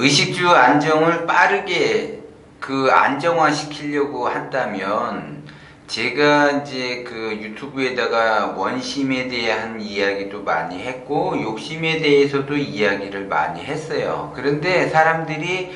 의식주 안정을 빠르게 그 안정화 시키려고 한다면 제가 이제 그 유튜브에다가 원심에 대한 이야기도 많이 했고 욕심에 대해서도 이야기를 많이 했어요. 그런데 사람들이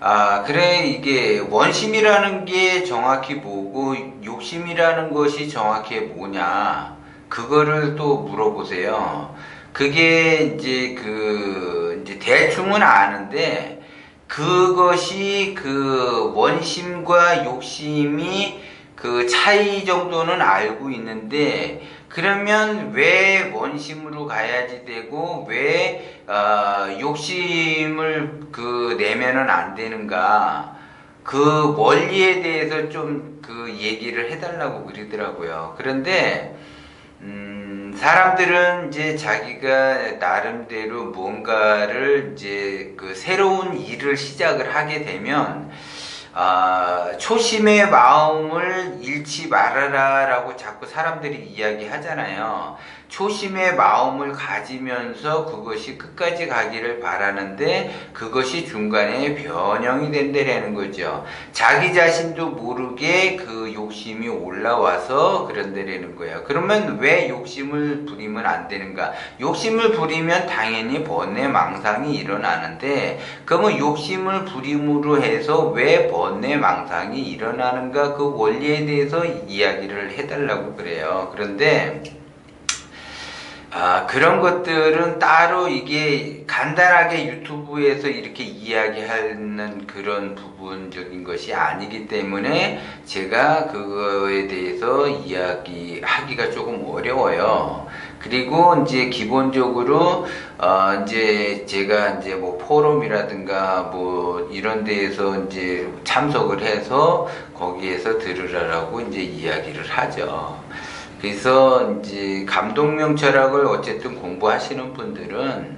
아 그래 이게 원심이라는 게 정확히 뭐고 욕심이라는 것이 정확히 뭐냐 그거를 또 물어보세요. 그게 이제 그 이제 대충은 아는데 그것이 그 원심과 욕심이 그 차이 정도는 알고 있는데 그러면 왜 원심으로 가야지 되고 왜 어, 욕심을 그 내면은 안 되는가 그 원리에 대해서 좀 그 얘기를 해달라고 그러더라고요. 그런데 음, 사람들은 이제 자기가 나름대로 뭔가를 이제 그 새로운 일을 시작을 하게 되면 아, 초심의 마음을 잃지 말아라 라고 자꾸 사람들이 이야기 하잖아요. 초심의 마음을 가지면서 그것이 끝까지 가기를 바라는데 그것이 중간에 변형이 된다라는 거죠. 자기 자신도 모르게 그 욕심이 올라와서 그런다라는 거예요. 그러면 왜 욕심을 부리면 안 되는가? 욕심을 부리면 당연히 번뇌 망상이 일어나는데 그러면 욕심을 부림으로 해서 왜 번뇌 망상이 일어나는가 그 원리에 대해서 이야기를 해달라고 그래요. 그런데 아, 그런 것들은 따로 이게 간단하게 유튜브에서 이렇게 이야기하는 그런 부분적인 것이 아니기 때문에 제가 그거에 대해서 이야기하기가 조금 어려워요. 그리고 이제 기본적으로 어 이제 제가 이제 뭐 포럼이라든가 뭐 이런 데에서 이제 참석을 해서 거기에서 들으라라고 이제 이야기를 하죠. 그래서 이제 감동명 철학을 어쨌든 공부하시는 분들은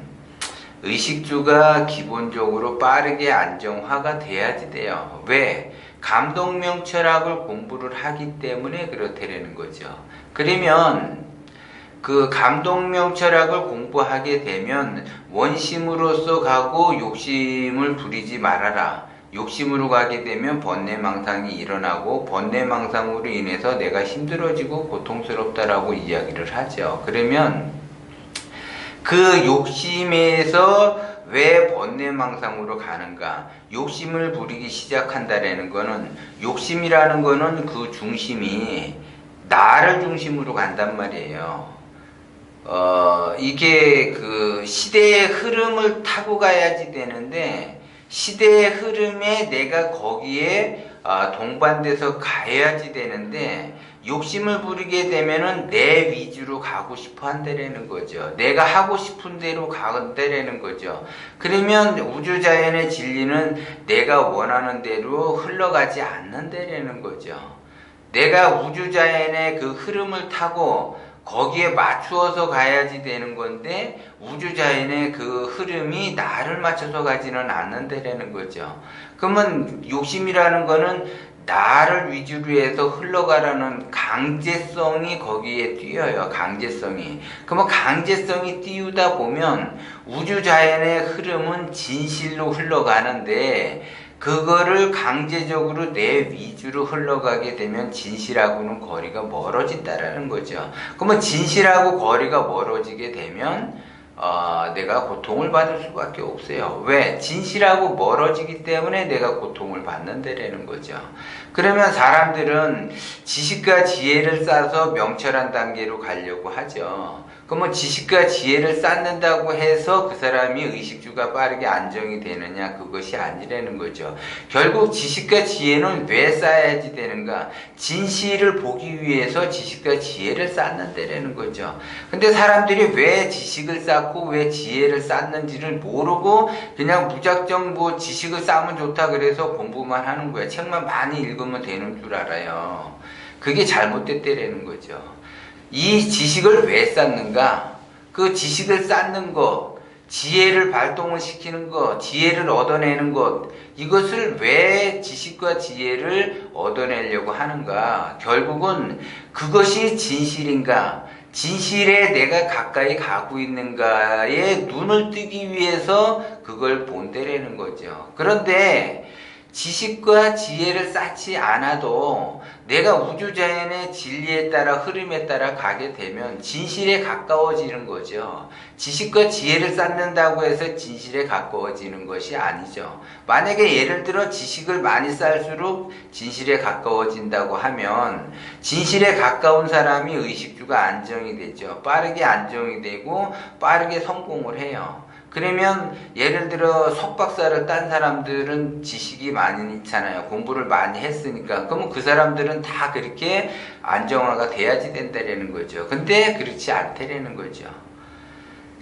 의식주가 기본적으로 빠르게 안정화가 돼야지 돼요. 왜? 감동명 철학을 공부를 하기 때문에 그렇다는 거죠. 그러면 그 감동명 철학을 공부하게 되면 원심으로서 가고 욕심을 부리지 말아라. 욕심으로 가게 되면 번뇌망상이 일어나고 번뇌망상으로 인해서 내가 힘들어지고 고통스럽다라고 이야기를 하죠. 그러면 그 욕심에서 왜 번뇌망상으로 가는가? 욕심을 부리기 시작한다라는 거는 욕심이라는 거는 그 중심이 나를 중심으로 간단 말이에요. 어, 이게 그 시대의 흐름을 타고 가야지 되는데 시대의 흐름에 내가 거기에 아, 동반돼서 가야지 되는데 욕심을 부리게 되면은 내 위주로 가고 싶어 한다라는 거죠. 내가 하고 싶은 대로 가는다라는 거죠. 그러면 우주 자연의 진리는 내가 원하는 대로 흘러가지 않는다라는 거죠. 내가 우주 자연의 그 흐름을 타고 거기에 맞추어서 가야지 되는 건데 우주자연의 그 흐름이 나를 맞춰서 가지는 않는다라는 거죠. 그러면 욕심이라는 거는 나를 위주로 해서 흘러가라는 강제성이 거기에 뛰어요. 강제성이. 그러면 강제성이 띄우다 보면 우주자연의 흐름은 진실로 흘러가는데 그거를 강제적으로 내 위주로 흘러가게 되면 진실하고는 거리가 멀어진다라는 거죠. 그러면 진실하고 거리가 멀어지게 되면 어, 내가 고통을 받을 수밖에 없어요. 왜? 진실하고 멀어지기 때문에 내가 고통을 받는다라는 거죠. 그러면 사람들은 지식과 지혜를 쌓아서 명철한 단계로 가려고 하죠. 그러면 지식과 지혜를 쌓는다고 해서 그 사람이 의식주가 빠르게 안정이 되느냐 그것이 아니라는 거죠. 결국 지식과 지혜는 왜 쌓아야지 되는가? 진실을 보기 위해서 지식과 지혜를 쌓는다라는 거죠. 근데 사람들이 왜 지식을 쌓고 왜 지혜를 쌓는지를 모르고 그냥 무작정 뭐 지식을 쌓으면 좋다 그래서 공부만 하는 거야. 책만 많이 읽으면 되는 줄 알아요. 그게 잘못됐다라는 거죠. 이 지식을 왜 쌓는가? 그 지식을 쌓는 것, 지혜를 발동을 시키는 것, 지혜를 얻어내는 것, 이것을 왜 지식과 지혜를 얻어내려고 하는가? 결국은 그것이 진실인가? 진실에 내가 가까이 가고 있는가에 눈을 뜨기 위해서 그걸 본대라는 거죠. 그런데 지식과 지혜를 쌓지 않아도 내가 우주자연의 진리에 따라 흐름에 따라 가게 되면 진실에 가까워지는 거죠. 지식과 지혜를 쌓는다고 해서 진실에 가까워지는 것이 아니죠. 만약에 예를 들어 지식을 많이 쌓을수록 진실에 가까워진다고 하면 진실에 가까운 사람이 의식주가 안정이 되죠. 빠르게 안정이 되고 빠르게 성공을 해요. 그러면 예를 들어 석박사를 딴 사람들은 지식이 많이 있잖아요. 공부를 많이 했으니까. 그러면 그 사람들은 다 그렇게 안정화가 돼야지 된다라는 거죠. 근데 그렇지 않다라는 거죠.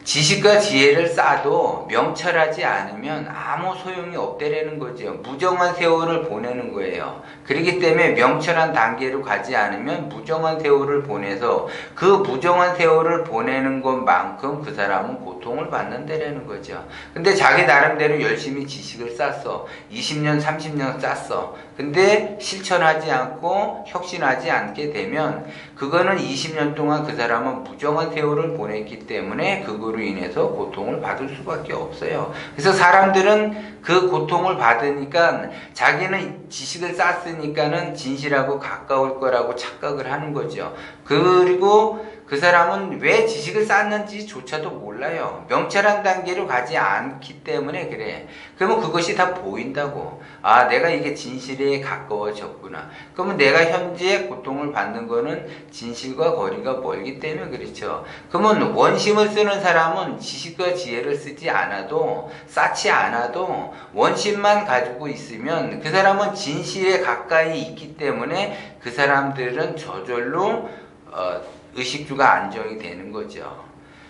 지식과 지혜를 쌓아도 명철하지 않으면 아무 소용이 없다라는 거죠. 무정한 세월을 보내는 거예요. 그렇기 때문에 명철한 단계로 가지 않으면 무정한 세월을 보내서 그 무정한 세월을 보내는 것만큼 그 사람은 고통을 받는다라는 거죠. 근데 자기 나름대로 열심히 지식을 쌓았어. 20년, 30년 쌓았어. 근데 실천하지 않고 혁신하지 않게 되면 그거는 20년 동안 그 사람은 무정한 세월을 보냈기 때문에 그거 로 인해서 고통을 받을 수밖에 없어요. 그래서 사람들은 그 고통을 받으니까 자기는 지식을 쌓았으니까는 진실하고 가까울 거라고 착각을 하는 거죠. 그리고 그 사람은 왜 지식을 쌓는지조차도 몰라요. 명철한 단계로 가지 않기 때문에 그래. 그러면 그것이 다 보인다고. 아, 내가 이게 진실에 가까워졌구나. 그러면 내가 현재 고통을 받는 거는 진실과 거리가 멀기 때문에 그렇죠. 그러면 원심을 쓰는 사람은 지식과 지혜를 쓰지 않아도, 쌓지 않아도 원심만 가지고 있으면 그 사람은 진실에 가까이 있기 때문에 그 사람들은 저절로 어, 의식주가 안정이 되는 거죠.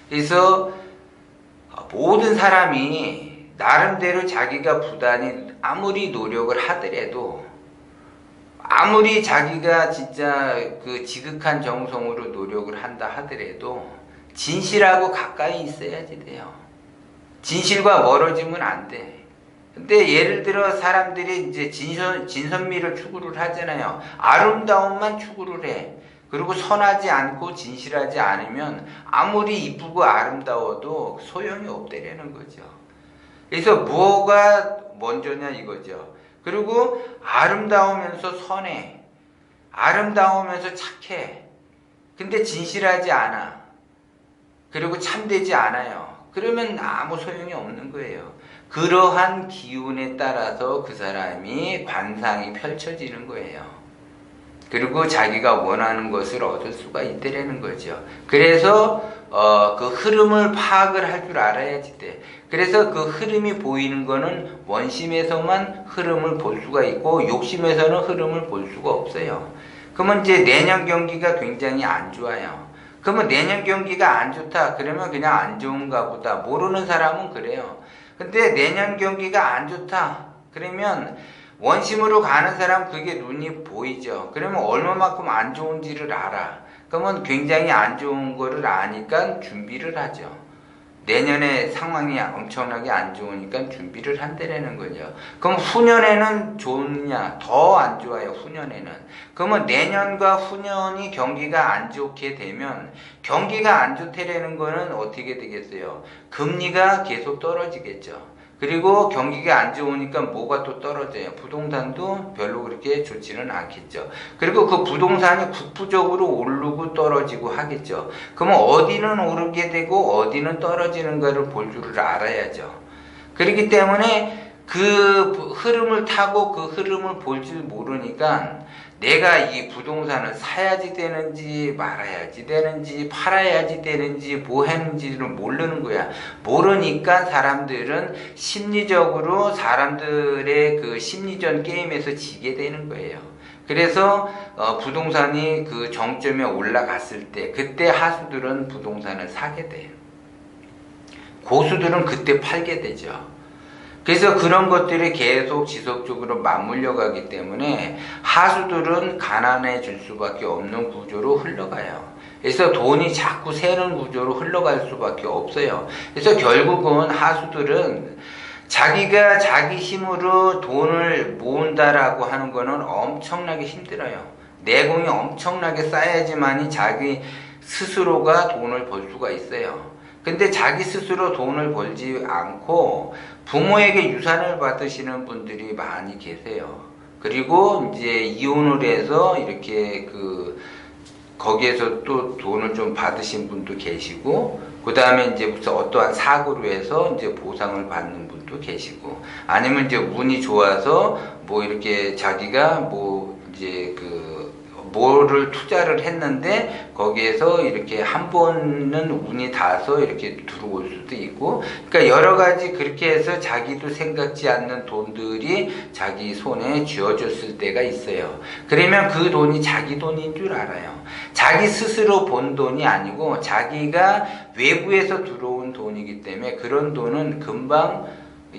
그래서 모든 사람이 나름대로 자기가 부단히 아무리 노력을 하더라도 아무리 자기가 진짜 그 지극한 정성으로 노력을 한다 하더라도 진실하고 가까이 있어야지 돼요. 진실과 멀어지면 안 돼. 근데 예를 들어 사람들이 이제 진선, 진선미를 추구를 하잖아요. 아름다움만 추구를 해. 그리고 선하지 않고 진실하지 않으면 아무리 이쁘고 아름다워도 소용이 없다라는 거죠. 그래서 뭐가 먼저냐 이거죠. 그리고 아름다우면서 선해. 아름다우면서 착해. 근데 진실하지 않아. 그리고 참되지 않아요. 그러면 아무 소용이 없는 거예요. 그러한 기운에 따라서 그 사람이 관상이 펼쳐지는 거예요. 그리고 자기가 원하는 것을 얻을 수가 있다라는 거죠. 그래서 어, 그 흐름을 파악을 할 줄 알아야지 돼. 그래서 그 흐름이 보이는 거는 원심에서만 흐름을 볼 수가 있고 욕심에서는 흐름을 볼 수가 없어요. 그러면 이제 내년 경기가 굉장히 안 좋아요. 그러면 내년 경기가 안 좋다. 그러면 그냥 안 좋은가 보다. 모르는 사람은 그래요. 근데 내년 경기가 안 좋다. 그러면 원심으로 가는 사람 그게 눈이 보이죠. 그러면 얼마만큼 안 좋은지를 알아. 그러면 굉장히 안 좋은 거를 아니까 준비를 하죠. 내년에 상황이 엄청나게 안 좋으니까 준비를 한다라는 거죠. 그럼 후년에는 좋냐? 더 안 좋아요, 후년에는. 그러면 내년과 후년이 경기가 안 좋게 되면 경기가 안 좋다라는 거는 어떻게 되겠어요? 금리가 계속 떨어지겠죠. 그리고 경기가 안 좋으니까 뭐가 또 떨어져요. 부동산도 별로 그렇게 좋지는 않겠죠. 그리고 그 부동산이 국부적으로 오르고 떨어지고 하겠죠. 그러면 어디는 오르게 되고 어디는 떨어지는가를 볼 줄을 알아야죠. 그렇기 때문에 그 흐름을 타고 그 흐름을 볼 줄 모르니까 내가 이 부동산을 사야지 되는지 말아야지 되는지 팔아야지 되는지 뭐 했는지를 모르는 거야. 모르니까 사람들은 심리적으로 사람들의 그 심리전 게임에서 지게 되는 거예요. 그래서 어, 부동산이 그 정점에 올라갔을 때 그때 하수들은 부동산을 사게 돼요. 고수들은 그때 팔게 되죠. 그래서 그런 것들이 계속 지속적으로 맞물려 가기 때문에 하수들은 가난해질 수밖에 없는 구조로 흘러가요. 그래서 돈이 자꾸 새는 구조로 흘러갈 수밖에 없어요. 그래서 결국은 하수들은 자기가 자기 힘으로 돈을 모은다라고 하는 거는 엄청나게 힘들어요. 내공이 엄청나게 쌓여야지만이 자기 스스로가 돈을 벌 수가 있어요. 근데 자기 스스로 돈을 벌지 않고 부모에게 유산을 받으시는 분들이 많이 계세요. 그리고 이제 이혼을 해서 이렇게 그 거기에서 또 돈을 좀 받으신 분도 계시고 그 다음에 이제 무슨 어떠한 사고로 해서 이제 보상을 받는 분도 계시고 아니면 이제 운이 좋아서 뭐 이렇게 자기가 뭐 이제 그 뭐를 투자를 했는데 거기에서 이렇게 한 번은 운이 닿아서 이렇게 들어올 수도 있고 그러니까 여러 가지 그렇게 해서 자기도 생각지 않는 돈들이 자기 손에 쥐어졌을 때가 있어요. 그러면 그 돈이 자기 돈인 줄 알아요. 자기 스스로 본 돈이 아니고 자기가 외부에서 들어온 돈이기 때문에 그런 돈은 금방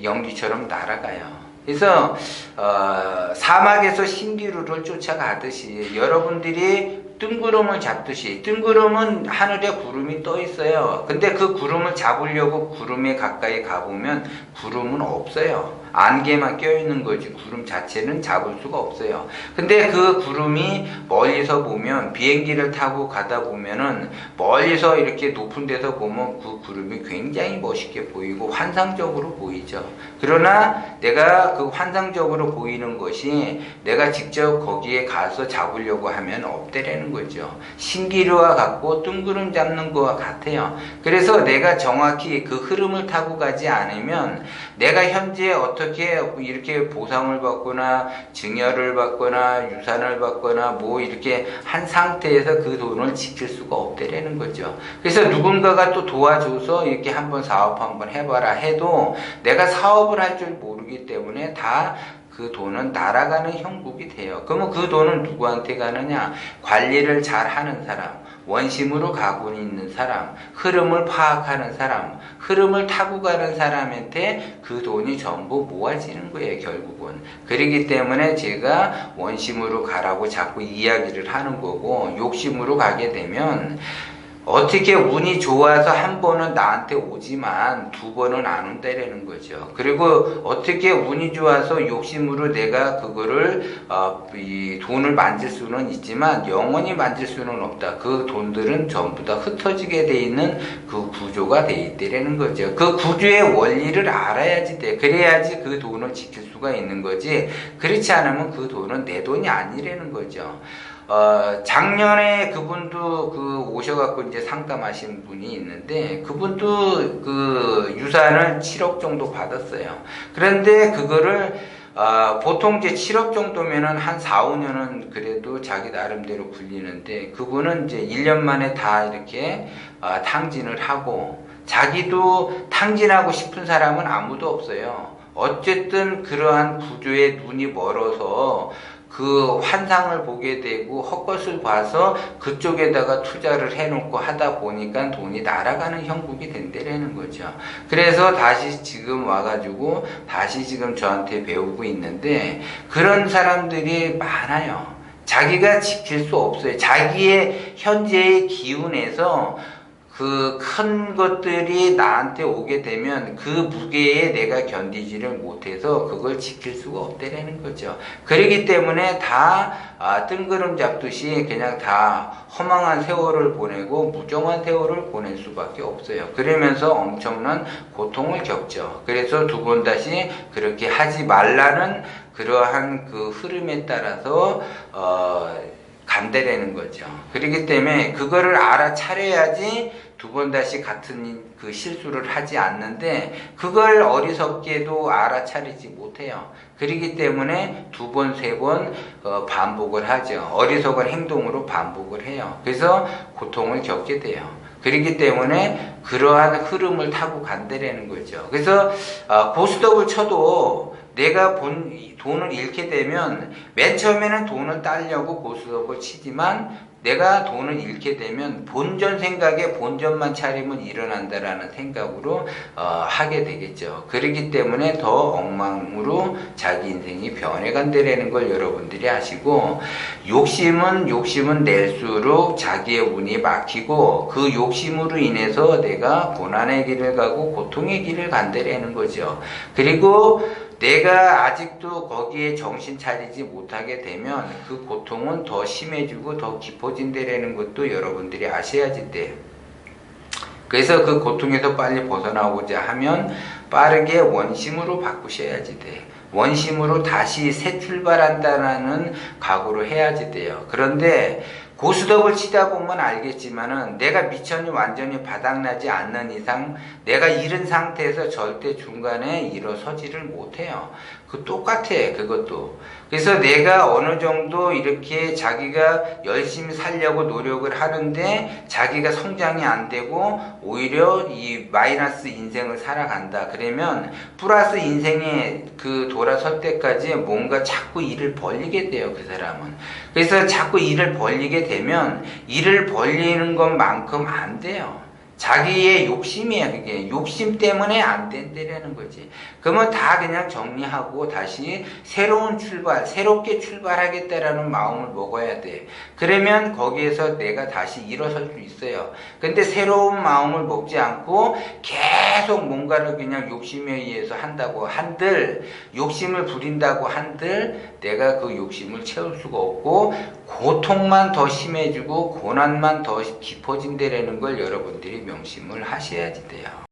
연기처럼 날아가요. 그래서 어, 사막에서 신기루를 쫓아가듯이 여러분들이 뜬구름을 잡듯이 뜬구름은 하늘에 구름이 떠 있어요. 근데 그 구름을 잡으려고 구름에 가까이 가보면 구름은 없어요. 안개만 껴 있는 거지 구름 자체는 잡을 수가 없어요. 근데 그 구름이 멀리서 보면 비행기를 타고 가다 보면은 멀리서 이렇게 높은 데서 보면 그 구름이 굉장히 멋있게 보이고 환상적으로 보이죠. 그러나 내가 그 환상적으로 보이는 것이 내가 직접 거기에 가서 잡으려고 하면 없대라는 거죠. 신기루와 같고 뜬구름 잡는 거와 같아요. 그래서 내가 정확히 그 흐름을 타고 가지 않으면 내가 현재 어떻게 이렇게 보상을 받거나 증여를 받거나 유산을 받거나 뭐 이렇게 한 상태에서 그 돈을 지킬 수가 없대라는 거죠. 그래서 누군가가 또 도와줘서 이렇게 한번 사업 한번 해봐라 해도 내가 사업을 할 줄 모르기 때문에 다그 돈은 날아가는 형국이 돼요. 그러면 그 돈은 누구한테 가느냐? 관리를 잘 하는 사람, 원심으로 가고 있는 사람, 흐름을 파악하는 사람, 흐름을 타고 가는 사람한테 그 돈이 전부 모아지는 거예요, 결국은. 그러기 때문에 제가 원심으로 가라고 자꾸 이야기를 하는 거고, 욕심으로 가게 되면, 어떻게 운이 좋아서 한 번은 나한테 오지만 두 번은 안 온다라는 거죠. 그리고 어떻게 운이 좋아서 욕심으로 내가 그거를 어, 이 돈을 만질 수는 있지만 영원히 만질 수는 없다. 그 돈들은 전부 다 흩어지게 돼 있는 그 구조가 돼 있다라는 거죠. 그 구조의 원리를 알아야지 돼. 그래야지 그 돈을 지킬 수가 있는 거지. 그렇지 않으면 그 돈은 내 돈이 아니라는 거죠. 어, 작년에 그분도 그 오셔갖고 이제 상담하신 분이 있는데 그분도 그 유산을 7억 정도 받았어요. 그런데 그거를 어, 보통 이제 7억 정도면은 한 4, 5년은 그래도 자기 나름대로 굴리는데 그분은 이제 1년 만에 다 이렇게 어, 탕진을 하고 자기도 탕진하고 싶은 사람은 아무도 없어요. 어쨌든 그러한 구조에 눈이 멀어서 그 환상을 보게 되고 헛것을 봐서 그쪽에다가 투자를 해놓고 하다 보니까 돈이 날아가는 형국이 된다라는 거죠. 그래서 다시 지금 와가지고 다시 지금 저한테 배우고 있는데 그런 사람들이 많아요. 자기가 지킬 수 없어요. 자기의 현재의 기운에서 그 큰 것들이 나한테 오게 되면 그 무게에 내가 견디지를 못해서 그걸 지킬 수가 없다라는 거죠. 그러기 때문에 다 아, 뜬구름 잡듯이 그냥 다 허망한 세월을 보내고 무정한 세월을 보낼 수밖에 없어요. 그러면서 엄청난 고통을 겪죠. 그래서 두 번 다시 그렇게 하지 말라는 그러한 그 흐름에 따라서 어, 간대라는 거죠. 그렇기 때문에 그거를 알아차려야지 두 번 다시 같은 그 실수를 하지 않는데 그걸 어리석게도 알아차리지 못해요. 그렇기 때문에 두 번, 세번 어, 반복을 하죠. 어리석은 행동으로 반복을 해요. 그래서 고통을 겪게 돼요. 그렇기 때문에 그러한 흐름을 타고 간다라는 거죠. 그래서 어, 고스톱을 쳐도 내가 본 돈을 잃게 되면 맨 처음에는 돈을 따려고 고스톱을 치지만 내가 돈을 잃게 되면 본전 생각에 본전만 차리면 일어난다라는 생각으로 어, 하게 되겠죠. 그렇기 때문에 더 엉망으로 자기 인생이 변해간다라는 걸 여러분들이 아시고 욕심은 욕심은 낼수록 자기의 운이 막히고 그 욕심으로 인해서 내가 고난의 길을 가고 고통의 길을 간다라는 거죠. 그리고 내가 아직도 거기에 정신 차리지 못하게 되면 그 고통은 더 심해지고 더 깊어진다라는 것도 여러분들이 아셔야지 돼요. 그래서 그 고통에서 빨리 벗어나고자 하면 빠르게 원심으로 바꾸셔야지 돼. 원심으로 다시 새 출발한다라는 각오를 해야지 돼요. 그런데 고스톱을 치다 보면 알겠지만은 내가 미천이 완전히 바닥나지 않는 이상 내가 잃은 상태에서 절대 중간에 일어서지를 못해요. 그 똑같아 그것도. 그래서 내가 어느 정도 이렇게 자기가 열심히 살려고 노력을 하는데 자기가 성장이 안 되고 오히려 이 마이너스 인생을 살아간다. 그러면 플러스 인생에 그 돌아설 때까지 뭔가 자꾸 일을 벌리게 돼요. 그 사람은. 그래서 자꾸 일을 벌리게 되면 일을 벌리는 것만큼 안 돼요. 자기의 욕심이야 그게 욕심 때문에 안 된다라는 거지. 그러면 다 그냥 정리하고 다시 새로운 출발 새롭게 출발하겠다라는 마음을 먹어야 돼. 그러면 거기에서 내가 다시 일어설 수 있어요. 근데 새로운 마음을 먹지 않고 계속 뭔가를 그냥 욕심에 의해서 한다고 한들 욕심을 부린다고 한들 내가 그 욕심을 채울 수가 없고 고통만 더 심해지고 고난만 더 깊어진다라는 걸 여러분들이 명심을 하셔야지 돼요.